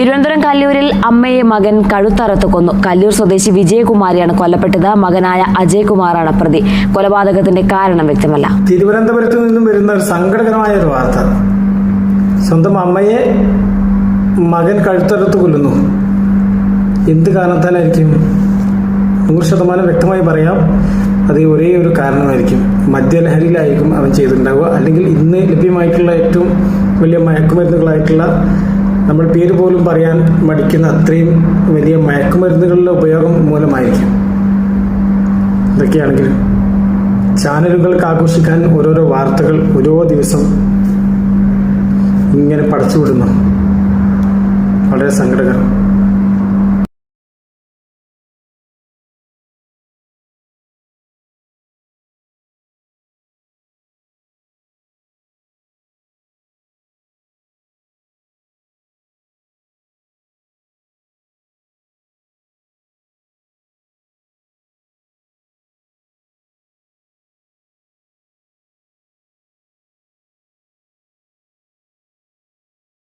തിരുവനന്തപുരം കല്ലൂരിൽ അമ്മയെ മകൻ കഴുത്തറത്ത് കൊന്നു. കല്ലൂർ സ്വദേശി വിജയകുമാരിയാണ് കൊല്ലപ്പെട്ടത്. മകനായ അജയ്കുമാറാണ് പ്രതി. കൊലപാതകത്തിന്റെ കാരണം വ്യക്തമല്ല. തിരുവനന്തപുരത്ത് നിന്നും വരുന്ന ഒരു സങ്കടകരമായ ഒരു വാർത്ത. സ്വന്തം അമ്മയെ മകൻ കഴുത്തറത്ത് കൊല്ലുന്നു. എന്ത് കാരണത്താലായിരിക്കും? നൂറ് ശതമാനം വ്യക്തമായി പറയാം. അത് ഒരേ ഒരു കാരണമായിരിക്കും. മദ്യലഹരിയിലായിരിക്കും അവൻ ചെയ്തിട്ടുണ്ടാവുക. അല്ലെങ്കിൽ ഇന്ന് ലഭ്യമായിട്ടുള്ള ഏറ്റവും വലിയ മയക്കുമരുന്നുകളായിട്ടുള്ള നമ്മൾ പേര് പോലും പറയാൻ മടിക്കുന്ന അത്രയും വലിയ മയക്കുമരുന്നുകളുടെ ഉപയോഗം മൂലമായിരിക്കും. ഇതൊക്കെയാണെങ്കിലും ചാനലുകൾക്ക് ആഘോഷിക്കാൻ ഓരോരോ വാർത്തകൾ ഓരോ ദിവസം ഇങ്ങനെ പടച്ചുവിടുന്നു. വളരെ സങ്കടകരം.